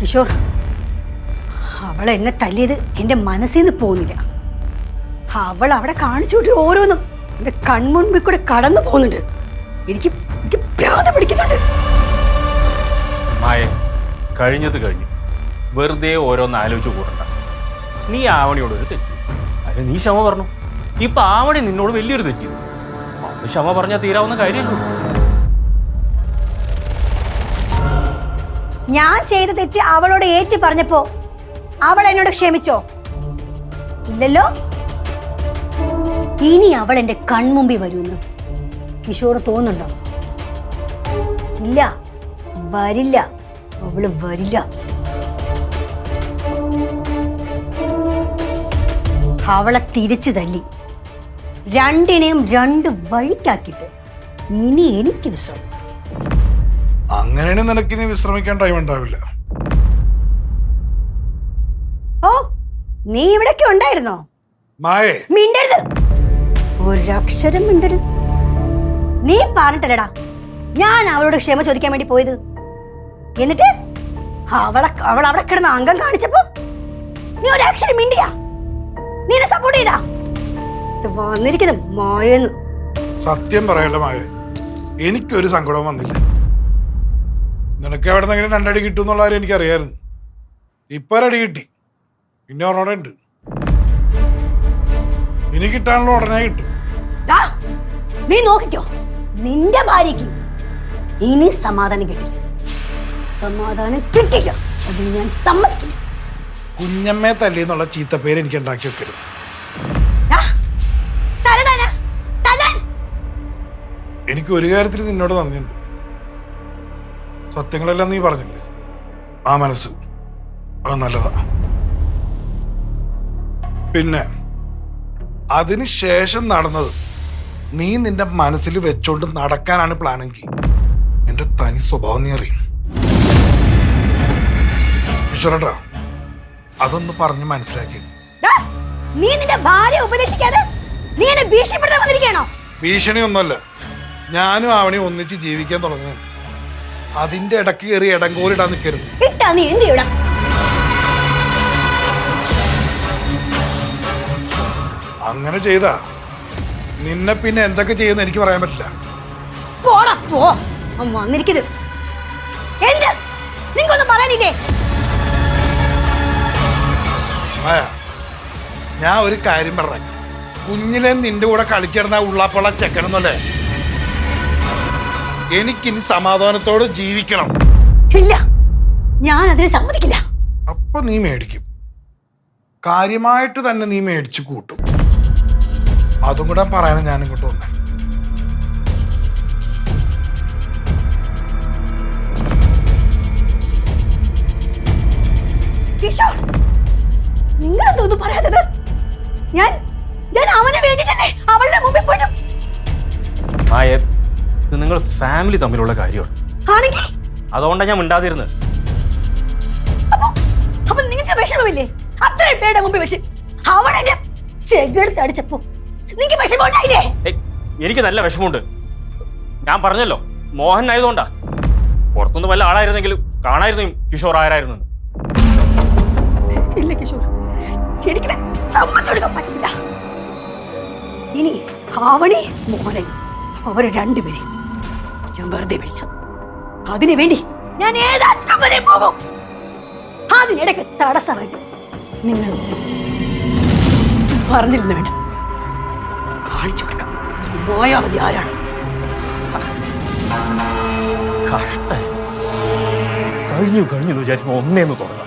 കിഷോർ അവൾ എന്നെ തല്ലിയത് എന്റെ മനസ്സിൽ നിന്ന് പോകുന്നില്ല. അവൾ അവിടെ കാണിച്ചു കൂട്ടി ഓരോന്നും. എന്റെ കൺമുൻപിൽ കൂടെ കടന്നു പോകുന്നുണ്ട്. എനിക്ക് എനിക്ക് ഭ്രാന്ത് പിടിക്കുന്നുണ്ട്. മായ കഴിഞ്ഞത് കഴിഞ്ഞു. വെറുതെ ഓരോന്ന് ആലോചിച്ച് കൂടണ്ട. നീ ആവണിയോട് ഒരു തെറ്റി. അതിന് നീ ക്ഷമ പറഞ്ഞു. ഇപ്പൊ ആവണി നിന്നോട് വലിയൊരു തെറ്റി. അത് ക്ഷമ പറഞ്ഞാൽ തീരാവുന്ന കാര്യമല്ലോ ഞാൻ ചെയ്ത തെറ്റ് അവളോട് ഏറ്റു പറഞ്ഞപ്പോ അവൾ എന്നോട് ക്ഷമിച്ചോ? ഇല്ലല്ലോ? ഇനി അവൾ എന്റെ കൺമുമ്പിൽ വരുമെന്ന് കിഷോർ തോന്നുന്നുണ്ടോ? ഇല്ല വരില്ല അവൾ വരില്ല. അവളെ തിരിച്ചു തല്ലി. രണ്ടിനെയും രണ്ട് വഴിക്കാക്കിയിട്ട് ഇനി എനിക്ക് വിശ്വാസം അങ്ങനെയാണെങ്കിൽ നിനക്കിനി വിശ്രമിക്കാൻ ടൈം ഉണ്ടാവില്ല. ഓ നീ ഇവിടൊക്കെ ഉണ്ടായിരുന്നോ? മായേ. മിണ്ടരുത്. ഒരക്ഷരം മിണ്ടരുത്. നീ പറഞ്ഞിട്ടല്ലടാ ഞാൻ അവളോട് ക്ഷമ ചോദിക്കാൻ വേണ്ടി പോയത്. എന്നിട്ട് അവളെ അവൾ അവിടെ കിടന്ന അംഗം കാണിച്ചപ്പോ നീ ഒരക്ഷരം മിണ്ടിയാ? നീ എന്നെ സപ്പോർട്ട് ചെയ്താ വന്നിരിക്കുന്നു മായെന്ന്. സത്യം പറയല്ല മായേ എനിക്കൊരു സങ്കടവും വന്നില്ല. നിനക്ക് എവിടെ നിന്നെങ്കിലും രണ്ടടി കിട്ടും എന്നുള്ള കാര്യം എനിക്കറിയായിരുന്നു. ഇപ്പൊ ഒരടി കിട്ടി. പിന്നെ ഒരെണ്ണം ഉണ്ട്. ഇനി കിട്ടാനുള്ള ഉടനെ കിട്ടും. നീ നോക്കിക്കോ. നിന്റെ ഭാര്യക്ക് ഇനി സമാധാനം കിട്ടില്ല. സമാധാനം കിട്ടില്ല അത് ഞാൻ സമ്മതിക്കില്ല. കുഞ്ഞമ്മേ തല്ലി എന്നുള്ള പേര് എനിക്ക് ഉണ്ടാക്കി വെക്കരുത്. എനിക്ക് ഒരു കാര്യത്തിൽ നിന്നോട് നന്ദിയുണ്ട്. സത്യങ്ങളെല്ലാം നീ പറഞ്ഞില്ലേ? ആ മനസ്സ്. അത് നല്ലതാ. പിന്നെ അതിന് ശേഷം നടന്നത് നീ നിന്റെ മനസ്സിൽ വെച്ചോണ്ട് നടക്കാനാണ് പ്ലാനെങ്കിൽ എന്റെ തനി സ്വഭാവം നീ അറിയും. ഈശ്വരട്ടാ അതൊന്ന് പറഞ്ഞ് മനസ്സിലാക്കി. നീ നിന്റെ ഭാര്യ ഉപദേശിക്കാതെ നീ എന്നെ ഭീഷണിപ്പെടുത്താൻ വന്നിരിക്കണോ ഭീഷണിയൊന്നുമല്ല. ഞാനും അവനെ ഒന്നിച്ച് ജീവിക്കാൻ തുടങ്ങുന്നു അതിന്റെ ഇടയ്ക്ക് കയറി ഇടങ്കോലിടാൻ നിൽക്കരുത് ഇട്ടാ നീ എന്ത് ചെയ്യണം അങ്ങനെ ചെയ്താ നിന്നെ പിന്നെ എന്തൊക്കെ ചെയ്യുമെന്ന് എനിക്ക് പറയാൻ പറ്റില്ല. പോടാ പോ. അവൻ വന്നിരിക്കുന്നത് എന്ത്? നിങ്ങൊന്നും പറയാനില്ലേ? മായ ഞാൻ ഒരു കാര്യം പറഞ്ഞ കുഞ്ഞിലെ നിന്റെ കൂടെ കളിച്ചിടുന്ന ഉള്ളാപ്പുള്ള ചെക്കണമെന്നല്ലേ എനിക്കിനി സമാധാനത്തോടെ ജീവിക്കണം. ഇല്ല. ഞാൻ അതിനെ സമ്മതിക്കില്ല. അപ്പൊ നീ മേടിക്കും. കാര്യമായിട്ട് തന്നെ നീ മേടിച്ചു കൂട്ടും. അതും കൂടെ പറയണം ഞാൻ ഇങ്ങോട്ട് വന്നേ. കിഷോർ നിങ്ങൾ എന്തൊന്നും പറയാത്തത്? ഞാൻ ഞാൻ അവനെ വേണ്ടിട്ടല്ലേ അവളുടെ മുമ്പിൽ പോയിട്ട് മായേ ഇത് നിങ്ങൾ ഫാമിലി തമ്മിലുള്ള കാര്യമാണ്. ആണെങ്കിൽ? അതുകൊണ്ടാണ് ഞാൻ മിണ്ടാതിരുന്നത് അപ്പൊ നിങ്ങൾക്ക് വിഷമമില്ലേ? അത്രയും പേരുടെ മുമ്പിൽ വെച്ച് അവൻ എന്റെ ചെകെടുത്ത് അടിച്ചപ്പോ നിങ്ങൾക്ക് വിഷമം ഉണ്ടായില്ലേ ഏയ് എനിക്ക് നല്ല വിഷമമുണ്ട്. ഞാൻ പറഞ്ഞല്ലോ മോഹൻ ആയതുകൊണ്ടാ പുറത്തുനിന്ന് വല്ല ആളായിരുന്നെങ്കിലും കാണായിരുന്നു ഈ കിഷോർ ആരായിരുന്നു എന്ന്. ഇല്ല കിഷോർ. എനിക്കിത് സമ്മതിച്ചു പറ്റില്ല ഇനി ആവണി മോഹനൻ അവരെ രണ്ടുപേരെ ഞാൻ വെറുതെ വിടില്ല അതിനു വേണ്ടി ഞാൻ ഏതറ്റം വരെ പോകും. അതിനിടയ്ക്ക് തടസ്സമായിട്ട് നിങ്ങൾ പറഞ്ഞിരുന്നു വേണ്ട. കാണിച്ചു കൊടുക്കാം. മോയാവതി ആരാണ്? കഷ്ടായി കഴിഞ്ഞു കഴിഞ്ഞു വിചാരിക്കുമ്പോൾ ഒന്നേന്ന് തുടങ്ങാം.